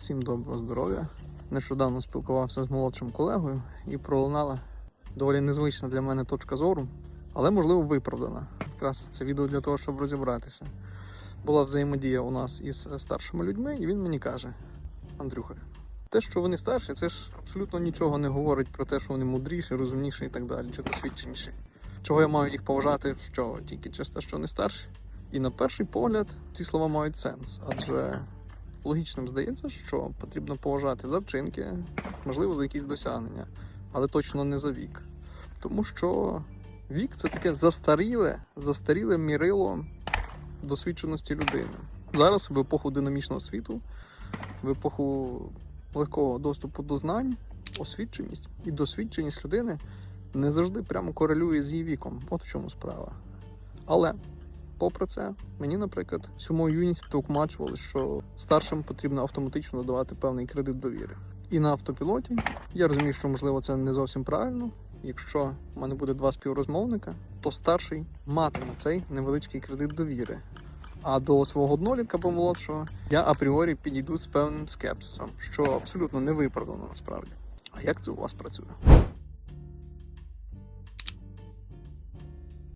Всім доброго здоров'я. Нещодавно спілкувався з молодшим колегою і пролунала доволі незвична для мене точка зору, але можливо виправдана. Якраз це відео для того, щоб розібратися. Була взаємодія у нас із старшими людьми, і він мені каже: Андрюха, те, що вони старші, це ж абсолютно нічого не говорить про те, що вони мудріші, розумніші і так далі, чи досвідченіші. Чого я маю їх поважати, що тільки через те, що вони старші? І на перший погляд ці слова мають сенс, адже логічним здається, що потрібно поважати за вчинки, можливо, за якісь досягнення, але точно не за вік. Тому що вік це таке застаріле, застаріле мірило досвідченості людини. Зараз в епоху динамічного світу, в епоху легкого доступу до знань, освіченість і досвідченість людини не завжди прямо корелює з її віком. От в чому справа. Але попри це, мені, наприклад, всю мою юність втовкмачували, що старшим потрібно автоматично давати певний кредит довіри. І на автопілоті я розумію, що можливо це не зовсім правильно. Якщо в мене буде два співрозмовника, то старший матиме цей невеличкий кредит довіри. А до свого однолітка або молодшого я апріорі підійду з певним скепсисом, що абсолютно не виправдано насправді. А як це у вас працює?